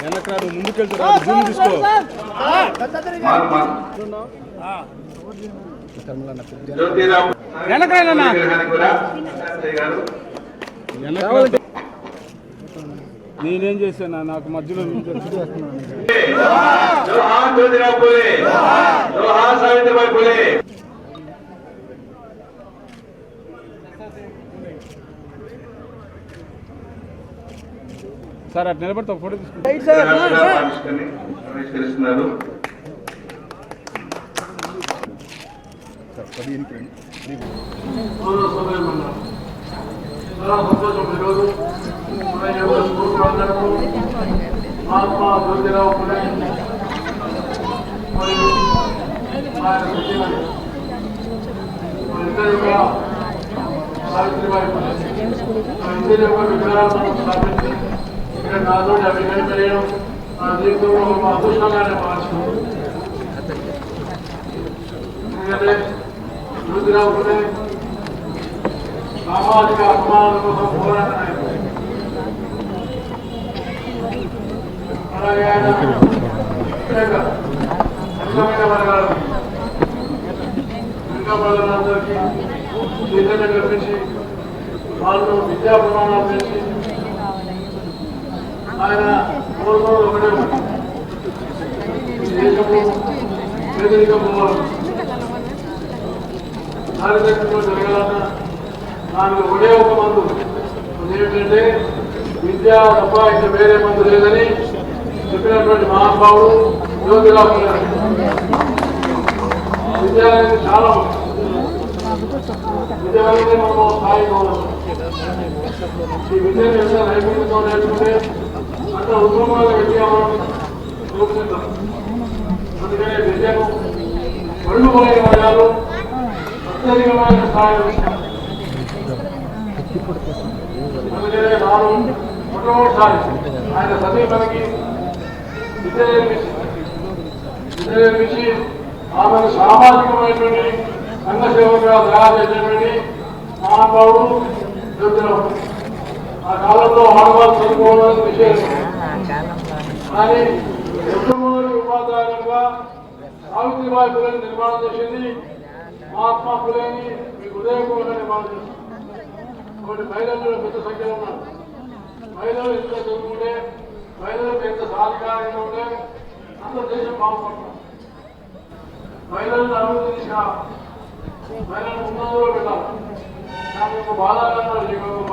వెనక్రాడు ముందుకెళ్తారా Zoom తీసుకో నేనేం చేశాను? నాకు మధ్యలో సార్ అటు నిలబడతా ఫోటో తీసుకుంటా. విగ్రహాన్ని కూడా ఆవిష్కరణ- ఆవిష్కరిస్తున్నారు చాలా సంతోషం ఈరోజు మన యొక్క స్కూల్ అందరూ మహాత్మా జ్యోతిరావు పులే మరియు ఆయన సతీమణి ఇద్దరు యొక్క సావిత్రిబాయి పులే ఆ ఇద్దరి యొక్క విగ్రహాలను స్థాపించి ఇక్కడ నాతో అభినయం చేయడం నా జీవితంలో ఒక అదృష్టంగానే మార్చుకుంది ఎందుకంటే జ్యోతిరావు పులే సామాజిక అసమానాల కోసం పోరాట అలాగే ఆయన ముఖ్యంగా అధికమైన ప్రజలందరికీ చైతన్యం కల్పించి వాళ్ళు విద్యా ప్రమాణాలు పెంచి ఆయన కోరుకోవడం ఒకటే పేదరికం పోవాలి దానికి ఒకటే ఒక మందు. అదేమిటంటే విద్య తప్ప ఇంకా వేరే మందు లేదని చెప్పినటువంటి మహానుభావుడు జ్యోతిరావు ఫులే. విద్య అనేది చాలా విద్య వల్లనే మనం స్థాయి ఈ విద్యను ఎంత నైపుణ్యంతో నేర్చుకుంటే అంత ఉత్తమమైన విద్య మనం రూపుదిద్దాం అందుకనే విద్యను ఒళ్ళు పోయిన వర్గాలు అత్యధికమైన స్థాయిలో అందుకనే నాను మొట్టమొదటిసారి ఆయన సతీమణికి విద్య నేర్పించి విద్య నేర్పించి ఆమెను సామాజికమైనటువంటి సంఘ సేవకుగా తయారు చేసేటువంటి మహానుభావుడు ఆ కాలంలో ఆడవాళ్ళు చదువుకోవడం విశేషం కానీ మొట్టమొదటి ఉపాధ్యాయులుగా సావిత్రిబాయి పులేని నిర్మాణం చేసింది మహాత్మా పులేని మీకు హృదయపూర్వకంగా నిర్మాణం చేసింది. కాబట్టి మహిళలు పెద్ద సంఖ్యలో ఉన్నారు. మహిళలు ఎంత చదువుకుంటే మహిళలకు ఎంత సాధికారంగా ఉంటే అంత దేశం బాగుపడుతుంది మహిళలను అభివృద్ధి దిశగా మహిళలను ఉన్నతంలో పెట్టాలి. నాకు ఒక బాధాకరణ మహిళలు ఒక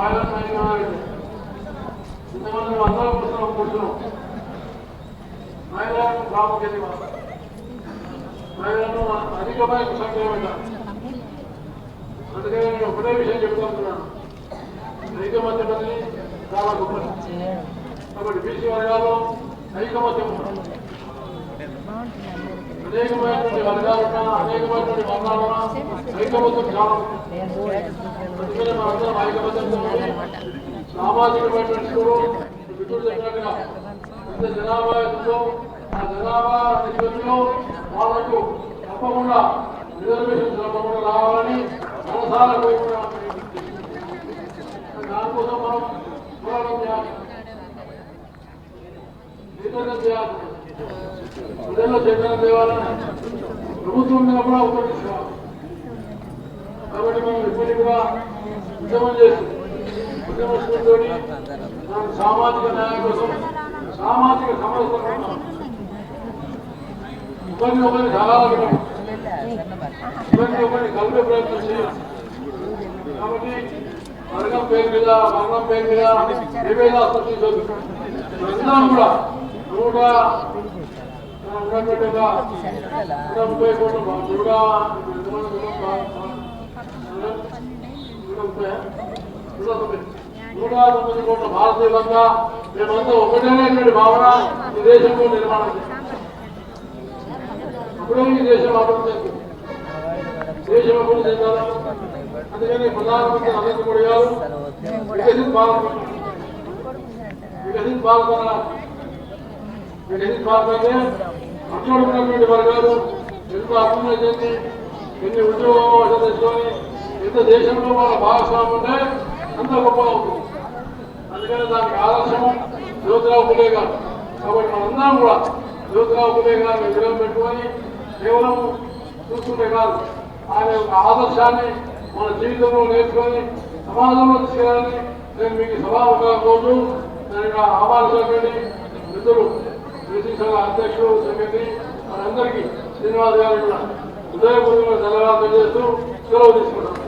ఇంతమంది అందరం కూర్చున్నాం కూర్చున్నాం. మహిళలకు ప్రాముఖ్యత మహిళలను అధికమైన సంఖ్యలో పెట్టాలి. అందుకని నేను ఒకటే విషయం చెప్తున్నాను ఐకమత్యమని చాలా గొప్ప కాబట్టి బీసీ వర్గాల్లో ఐకమత్యం అనేకమైనటువంటి వర్గాలు అనేకమైనటువంటి వర్గాలు ఐకమత్యం చాలా ముఖ్యం. మనందరం ఐకమత్యంతో సామాజికమైనటువంటి చూడు మిత్రుడు చెప్పినట్టుగా ఎంత జనాభా ఎంతో ఆ జనాభా నిష్పత్తిలో వాళ్ళకు తప్పకుండా రిజర్వేషన్ తప్పకుండా రావాలని మనసారా కోరుకున్నాం. దానికోసం మనం పోరాటం ప్రజల్లో చైతన్యం తేవాలని ప్రభుత్వం మీద కూడా ఉపయోగించుకోవాలి కాబట్టి మేము ఇప్పటికి కూడా ఉద్యమం చేస్తాం ఉద్యమ సామాజిక న్యాయం కోసం సామాజిక సమస్యల ఒకరిని ఒకరిని కలవాలనుకుంటాం ఒకరిని ఒకరిని కలిపే ప్రయత్నం చేయాలి కాబట్టి వర్గం పేరు మీద వర్గం పేరు మీద విభేద సృష్టించొద్దు అందరం కూడా నూట ముప్పై కోట్ల నూట నూట తొమ్మిది కోట్ల భారతీయులంతా మేమంతా ఒకటేనటువంటి భావన ఈ దేశంలో నిర్మాణం చేస్తాం అప్పుడే ఈ దేశం అభివృద్ధి చెందుతుంది దేశం అభివృద్ధి చెందాలి? అందుకని ప్రధానమంత్రి నరేంద్ర మోడీ గారు. వికసిత్ భారత్ వికసిత్ భారత వికసిత్ భారత అంటే వర్గాలు ఎంత అభివృద్ధి చెంది ఎన్ని ఉద్యోగ అవకాశాలు తెచ్చుకొని ఎంత దేశంలో మన భాగస్వామి ఉంటే అంత గొప్ప ఉంటుంది అందుకని దానికి ఆదర్శం జ్యోతిరావు పులే గారు. కాబట్టి మనందరం కూడా జ్యోతిరావు పులే గారిని విగ్రహం పెట్టుకొని కేవలం చూసుకుంటే కాదు. ఆయన యొక్క ఆదర్శాన్ని మన జీవితంలో నేర్చుకొని సమాజంలో తీసుకెళ్ళాలని నేను మీకు సభాముఖంగా కోరుతూ నేను ఇక్కడ ఆహ్వానించినటువంటి మిత్రులు బీసీ అధ్యక్షులు సెక్రటరీ మనందరికీ శ్రీనివాస్ గారు కూడా హృదయపూర్వక ధన్యవాదాలు చేస్తూ సెలవు తీసుకుంటాం